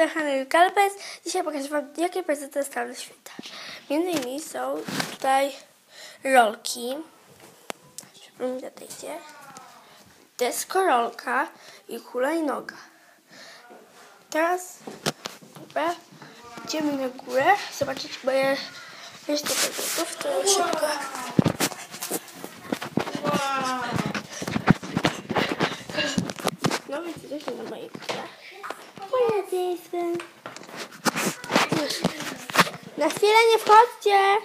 kanale Hanel Galpes. Dzisiaj pokażę Wam, jakie prezenty dostałam na święta. Między innymi są tutaj rolki. Zapamiętajcie. Deskorolka i hulajnoga. Teraz dobra, idziemy na górę zobaczyć moje resztę prezentów. To szybko. No więc idziecie na moje górę. Moje dziecko. Na chwilę nie wchodźcie.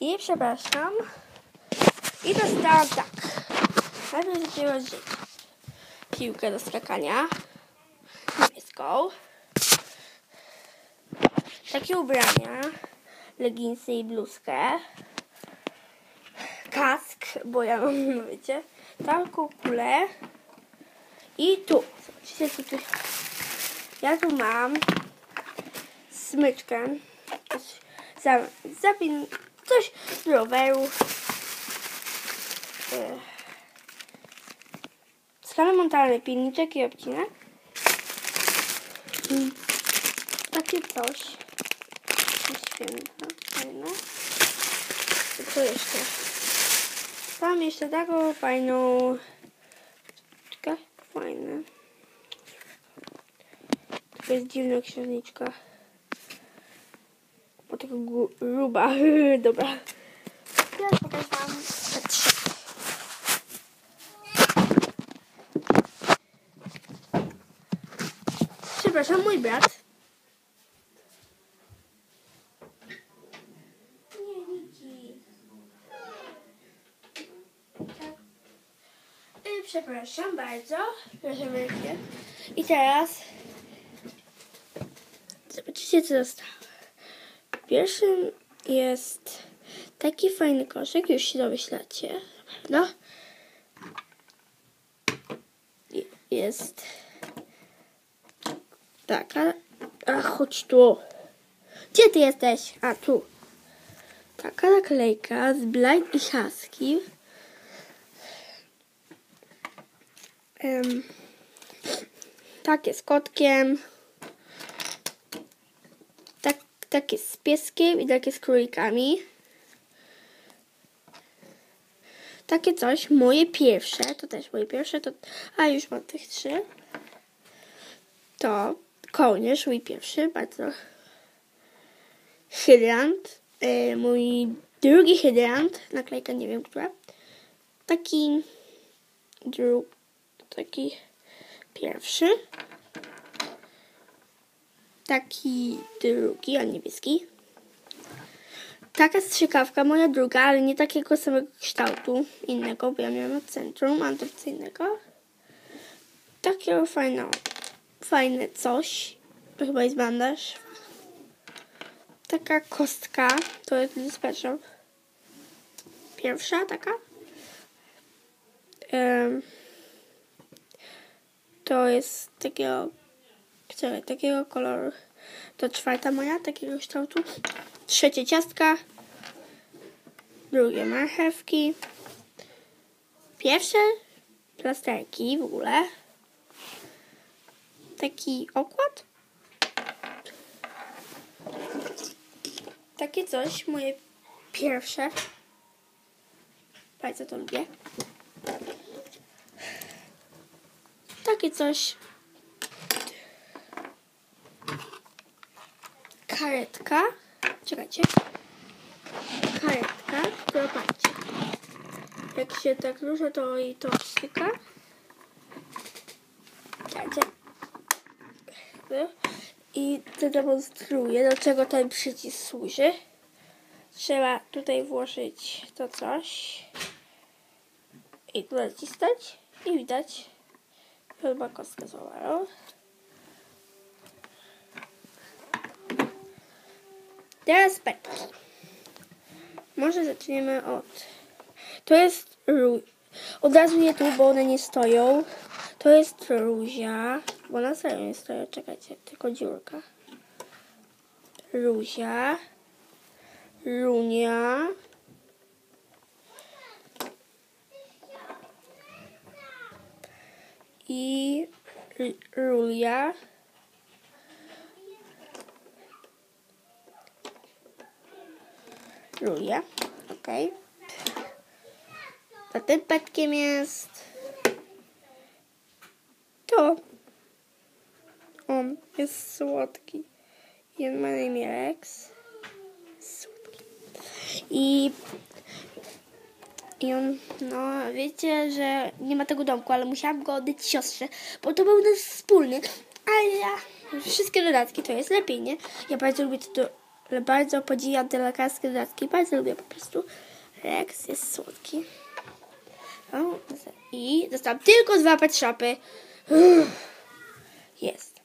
I przepraszam. I dostałam tak. Najpierw zaczęła żyć. Piłkę do skakania. Niebieską. Takie ubrania. Leginsy i bluzkę. Kask, bo ja mam, wiecie, taką kulę. I tu. Zobaczcie, co. Ja tu mam smyczkę. Za, zapin, coś z roweru. E, Skala montalny, pilniczek i obcinek. Mm, Takie coś. Fajne. I Co jeszcze? Mam jeszcze taką fajną... Taka fajne. To jest dziwna księżniczka. Bo taka gu- gruba. Dobra. Teraz pokażę wam te trzy. Przepraszam, mój brat. Nie, Niki. Tak. Y, Przepraszam bardzo. Proszę wielkie. I teraz zobaczycie, co zostało. Pierwszym jest taki fajny koszyk, już się domyślacie? I- Jest taka. A chodź tu. Gdzie ty jesteś? A tu. Taka naklejka z Blind i. Em, takie z kotkiem. Tak, takie z pieskiem i takie z królikami. Takie coś, moje pierwsze, to też moje pierwsze, to, a już mam tych trzy. To kołnierz, mój pierwszy, bardzo. Hydrant, e, mój drugi hydrant, naklejka nie wiem która. Taki, dru, taki pierwszy. Taki drugi, a niebieski. Taka strzykawka, moja druga, ale nie takiego samego kształtu, innego, bo ja miałam od centrum, antycyjnego. Takiego fajnego, fajne coś. To chyba jest bandaż. Taka kostka, to jest dispatcher. Pierwsza taka. Em, to jest takiego, takiego koloru. To czwarta moja, takiego kształtu. Trzecie ciastka. Drugie marchewki. Pierwsze plasterki w ogóle. Taki okład. Takie coś, moje pierwsze. Bardzo to lubię. Takie coś. Karetka. Czekajcie. Karetka, która. Jak się tak rusza, to i to styka. Czekajcie. I zademonstruję, do czego ten przycisk służy. Trzeba tutaj włożyć to coś. I tu nacisnąć. I widać. Chyba kostkę złamaną. Teraz petki. Może zaczniemy od... To jest. Od razu nie tu, bo one nie stoją. To jest Ruzia. Bo na serio nie stoją. Czekajcie, tylko dziurka. Ruzia. Runia. i Julia. Julia, ok. A tym petkiem jest to. On jest słodki. I on ma na imię Rex. Słodki. I i on, no wiecie, że nie ma tego domku, ale musiałam go oddać siostrze, bo to był nasz wspólny. Ale ja, wszystkie dodatki to jest lepiej, nie? Ja bardzo lubię to, bardzo podziwiam te lekarskie dodatki, bardzo lubię po prostu. Rex jest słodki. O, I dostałam tylko dwa pet shopy. Jest.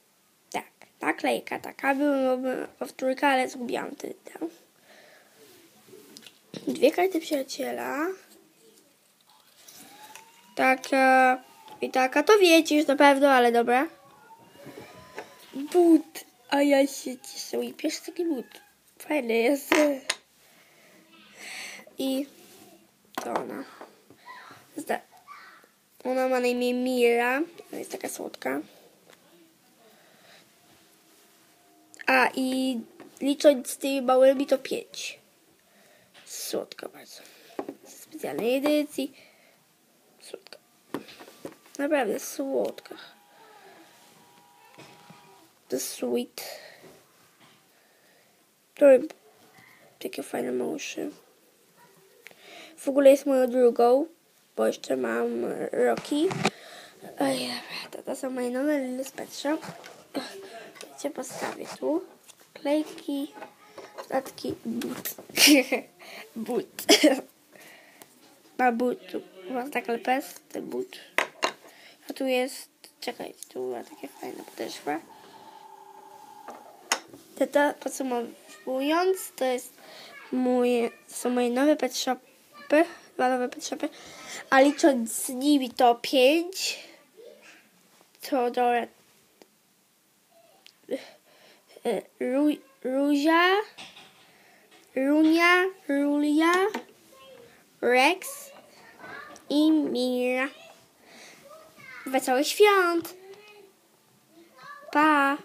Tak, naklejka taka była powtórka, ale zgubiłam tę. Dwie karty przyjaciela. Taka i taka, to wiecie już na pewno, ale dobra. But, a ja się cieszę i pierwszy taki but. Fajny jest. I to ona. Zda. Ona ma na imię Mira. Jest taka słodka. A i licząc z tymi małymi to pięć. Słodka bardzo. Z specjalnej edycji. Słodka. Naprawdę słodka. The sweet. To takie fajne ma uszy. W ogóle jest moją drugą, bo jeszcze mam Rocky. Oj, dobra, to, to są moje nowe Lily Shop. Cię postawię tu. Klejki, dodatki, but. but. Ma but. Ma tak lepes, ten but. A tu jest, czekaj, tu ma takie fajne podeszwa. To, to podsumowując, to jest mój, są moje nowe pet shopy, dwa nowe pet shopy, a licząc z nimi to pięć, to do Ru, Ruzia, Runia, Rulia, Rex i Mira. Wesołych świąt! Pa!